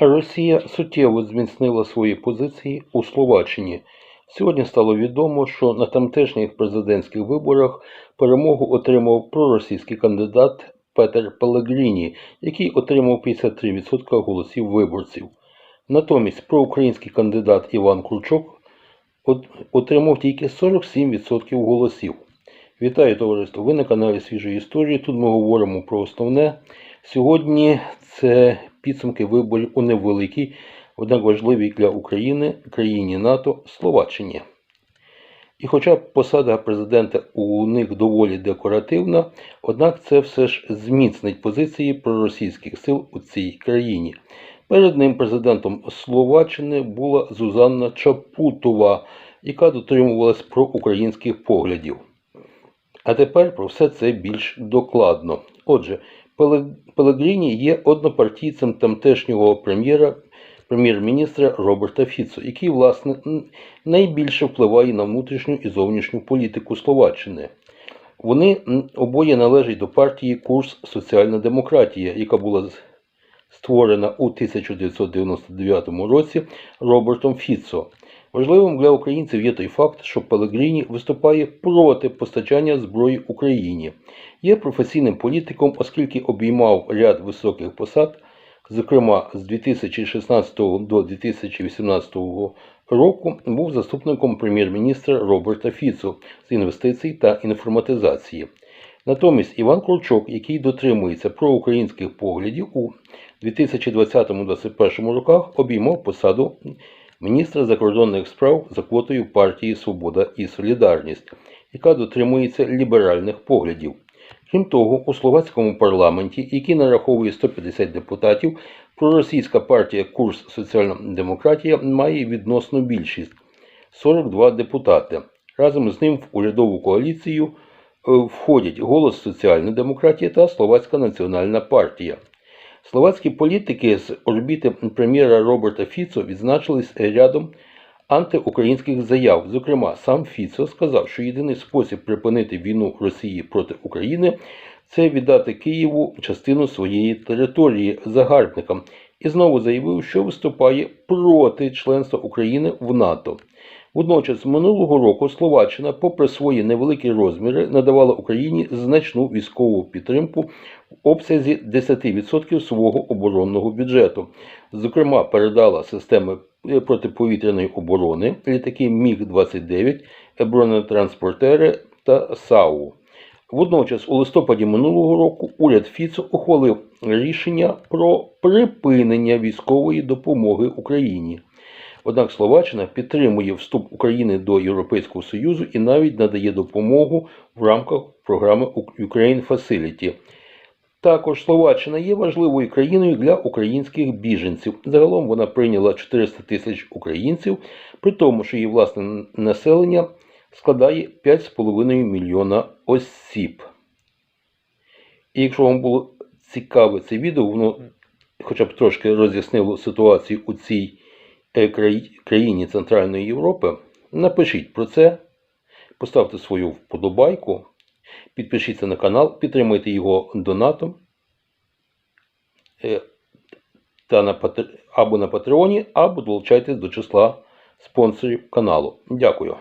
Росія суттєво зміцнила свої позиції у Словаччині. Сьогодні стало відомо, що на тамтешніх президентських виборах перемогу отримав проросійський кандидат Петер Пелегріні, який отримав 53% голосів виборців. Натомість проукраїнський кандидат Іван Кручок отримав тільки 47% голосів. Вітаю товариство! Ви на каналі Свіжої історії. Тут ми говоримо про основне. Сьогодні це підсумки виборів у невеликій, однак важливій для України, країні НАТО Словаччині. І хоча посада президента у них доволі декоративна, однак це все ж зміцнить позиції проросійських сил у цій країні. Перед ним президентом Словаччини була Зузанна Чапутова, яка дотримувалась проукраїнських поглядів. А тепер про все це більш докладно. Отже, Пеле- Пелегріні є однопартійцем тамтешнього прем'єра, прем'єр-міністра Роберта Фіцо, який, власне, найбільше впливає на внутрішню і зовнішню політику Словаччини. Вони обоє належать до партії Курс Соціальна демократія, яка була створена у 1999 році Робертом Фіцо. Важливим для українців є той факт, що Пелегріні виступає проти постачання зброї Україні. Є професійним політиком, оскільки обіймав ряд високих посад, зокрема з 2016 до 2018 року був заступником прем'єр-міністра Роберта Фіцо з інвестицій та інформатизації. Натомість Іван Кручок, який дотримується проукраїнських поглядів, у 2020-2021 роках обіймав посаду міністра закордонних справ за квотою партії Свобода і Солідарність, яка дотримується ліберальних поглядів. Крім того, у словацькому парламенті, який нараховує 150 депутатів, проросійська партія Курс Соціальна демократія має відносну більшість 42 депутати. Разом з ним в урядову коаліцію е, входять Голос Соціальна демократія та Словацька національна партія. Словацькі політики з орбіти прем'єра Роберта Фіцо відзначились рядом антиукраїнських заяв. Зокрема, сам Фіцо сказав, що єдиний спосіб припинити війну Росії проти України це віддати Києву частину своєї території загарбникам, і знову заявив, що виступає проти членства України в НАТО. Водночас, минулого року Словаччина, попри свої невеликі розміри, надавала Україні значну військову підтримку в обсязі 10% свого оборонного бюджету. Зокрема, передала системи е, протиповітряної оборони, літаки Міг-29, бронетранспортери та САУ. Водночас, у листопаді минулого року уряд Фіцо ухвалив рішення про припинення військової допомоги Україні. Однак Словаччина підтримує вступ України до Європейського Союзу і навіть надає допомогу в рамках програми Ukraine Facility. Також Словаччина є важливою країною для українських біженців. Загалом вона прийняла 400 тисяч українців, при тому, що її власне населення складає 5,5 мільйона осіб. І якщо вам було цікаве це відео, воно хоча б трошки роз'яснило ситуацію у цій країні Центральної Європи, напишіть про це, поставте свою вподобайку, підпишіться на канал, підтримайте його донатом е, та на, або на Патреоні, або долучайтесь до числа спонсорів каналу. Дякую.